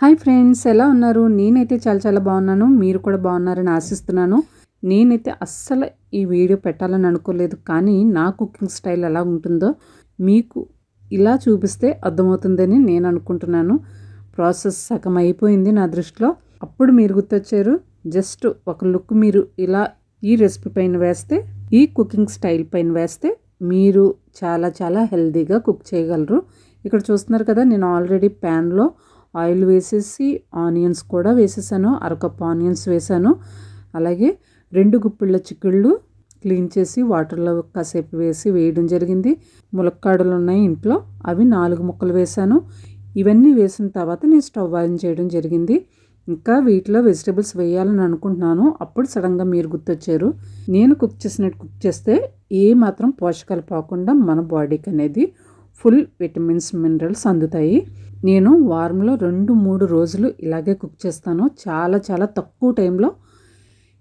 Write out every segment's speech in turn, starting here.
Hi friends ఎలా ఉన్నారు? నేనైతే చాలా చాలా బాగున్నాను. మీరు కూడా బాగున్నారని ఆశిస్తున్నాను. నేనైతే అస్సలు ఈ వీడియో పెట్టాలని అనుకోలేదు కానీ నా కుకింగ్ స్టైల్ ఎలా ఉంటుందో మీకు ఇలా చూపిస్తే అర్థమవుతుందని నేను అనుకుంటున్నాను. ప్రాసెస్ సగం అయిపోయింది నా దృష్టిలో. అప్పుడు మీరు గుర్తొచ్చారు. జస్ట్ ఒక లుక్ మీరు ఇలా ఈ రెసిపీ పైన వేస్తే ఈ కుకింగ్ స్టైల్ పైన వేస్తే మీరు చాలా చాలా హెల్దీగా కుక్ చేయగలరు. ఇక్కడ చూస్తున్నారు కదా నేను ఆల్రెడీ ప్యాన్లో ఆయిల్ వేసేసి ఆనియన్స్ కూడా వేసేసాను. అరకప్పు ఆనియన్స్ వేసాను. అలాగే రెండు గుప్పిళ్ళ చిక్కుళ్ళు క్లీన్ చేసి వాటర్లో కాసేపు వేసి వేయడం జరిగింది. ములక్కాడలు ఉన్నాయి ఇంట్లో. అవి నాలుగు ముక్కలు వేసాను. ఇవన్నీ వేసిన తర్వాత నేను స్టవ్ ఆన్ చేయడం జరిగింది. ఇంకా వీటిలో వెజిటబుల్స్ వేయాలని అనుకుంటున్నాను. అప్పుడు సడన్గా మీరు గుర్తొచ్చారు. నేను కుక్ చేసినట్టు కుక్ చేస్తే ఏ మాత్రం పోషకాలు పోకుండా మన బాడీకి అనేది ఫుల్ విటమిన్స్ మినరల్స్ అందుతాయి. నేను వారంలో రెండు మూడు రోజులు ఇలాగే కుక్ చేస్తాను. చాలా చాలా తక్కువ టైంలో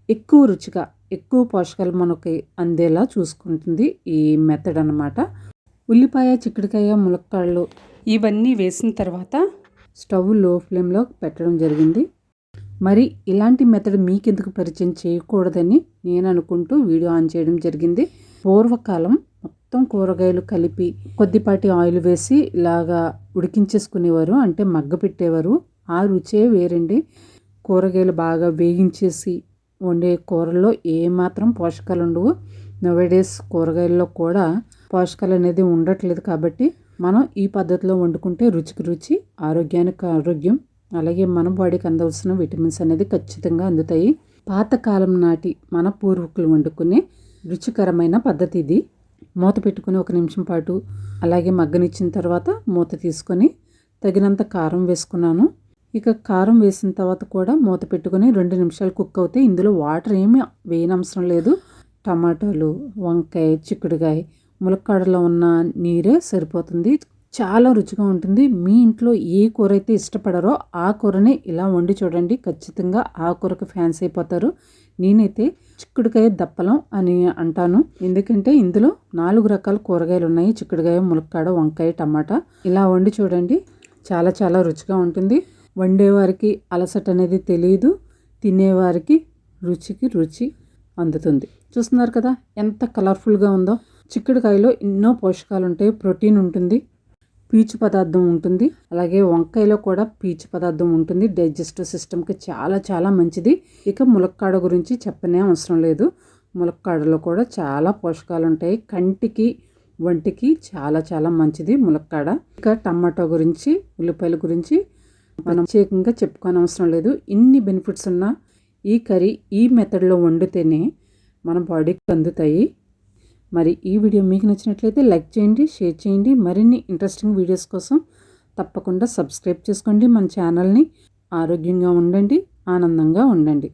ఎక్కువ రుచిగా ఎక్కువ పోషకాలు మనకి అందేలా చూసుకుంటుంది ఈ మెథడ్ అనమాట ఉల్లిపాయ చిక్కుడుకాయ ములక్కాళ్ళు ఇవన్నీ వేసిన తర్వాత స్టవ్లో ఫ్లేమ్లో పెట్టడం జరిగింది. మరి ఇలాంటి మెథడ్ మీకెందుకు పరిచయం చేయకూడదని నేను అనుకుంటూ వీడియో ఆన్ చేయడం జరిగింది. పూర్వకాలం మొత్తం కూరగాయలు కలిపి కొద్దిపాటి ఆయిల్ వేసి ఇలాగా ఉడికించేసుకునేవారు. అంటే మగ్గ పెట్టేవారు. ఆ రుచే వేరండి. కూరగాయలు బాగా వేగించేసి వండే కూరల్లో ఏమాత్రం పోషకాలు ఉండవు. నవేడేస్ కూరగాయల్లో కూడా పోషకాలు అనేది ఉండట్లేదు కాబట్టి మనం ఈ పద్ధతిలో వండుకుంటే రుచికి రుచి ఆరోగ్యానికి ఆరోగ్యం అలాగే మన బాడీకి అందవలసిన విటమిన్స్ అనేది ఖచ్చితంగా అందుతాయి. పాతకాలం నాటి మన పూర్వీకులు వండుకునే రుచికరమైన పద్ధతి ఇది. మూత పెట్టుకుని ఒక నిమిషం పాటు అలాగే మగ్గనిచ్చిన తర్వాత మూత తీసుకొని తగినంత కారం వేసుకున్నాను. ఇక కారం వేసిన తర్వాత కూడా మూత పెట్టుకొని రెండు నిమిషాలు కుక్ అవుతే ఇందులో వాటర్ ఏమీ వేయనవసరం లేదు. టమాటాలు వంకాయ చిక్కుడుకాయ ములక్కాడలో ఉన్న నీరే సరిపోతుంది. చాలా రుచిగా ఉంటుంది. మీ ఇంట్లో ఏ కూర అయితే ఇష్టపడరో ఆ కూరని ఇలా వండి చూడండి. ఖచ్చితంగా ఆ కూరకు ఫ్యాన్స్ అయిపోతారు. నేనైతే చిక్కుడుకాయ దప్పలం అని అంటాను. ఎందుకంటే ఇందులో నాలుగు రకాల కూరగాయలు ఉన్నాయి. చిక్కుడుకాయ ములక్కాడ వంకాయ టమాటా. ఇలా వండి చూడండి. చాలా చాలా రుచిగా ఉంటుంది. వండేవారికి అలసట అనేది తెలియదు. తినేవారికి రుచికి రుచి అందుతుంది. చూస్తున్నారు కదా ఎంత కలర్ఫుల్గా ఉందో. చిక్కుడుకాయలో ఎన్నో పోషకాలు ఉంటాయి. ప్రోటీన్ ఉంటుంది. పీచు పదార్థం ఉంటుంది. అలాగే వంకాయలో కూడా పీచు పదార్థం ఉంటుంది. డైజెస్టివ్ సిస్టమ్కి చాలా చాలా మంచిది. ఇక ములక్కాడ గురించి చెప్పనే అవసరం లేదు. ములక్కాడలో కూడా చాలా పోషకాలు ఉంటాయి. కంటికి వంటికి చాలా చాలా మంచిది ములక్కాడ. ఇక టమాటో గురించి ఉల్లిపాయల గురించి మనం ప్రత్యేకంగా చెప్పుకోని అవసరం లేదు. ఇన్ని బెనిఫిట్స్ ఉన్న ఈ కర్రీ ఈ మెథడ్లో వండితేనే మన బాడీకి అందుతాయి. మరి ఈ వీడియో మీకు నచ్చినట్లయితే లైక్ చేయండి షేర్ చేయండి. మరిన్ని ఇంట్రెస్టింగ్ వీడియోస్ కోసం తప్పకుండా సబ్స్క్రైబ్ చేసుకోండి. మన ఛానల్ని ఆరోగ్యంగా ఉండండి ఆనందంగా ఉండండి.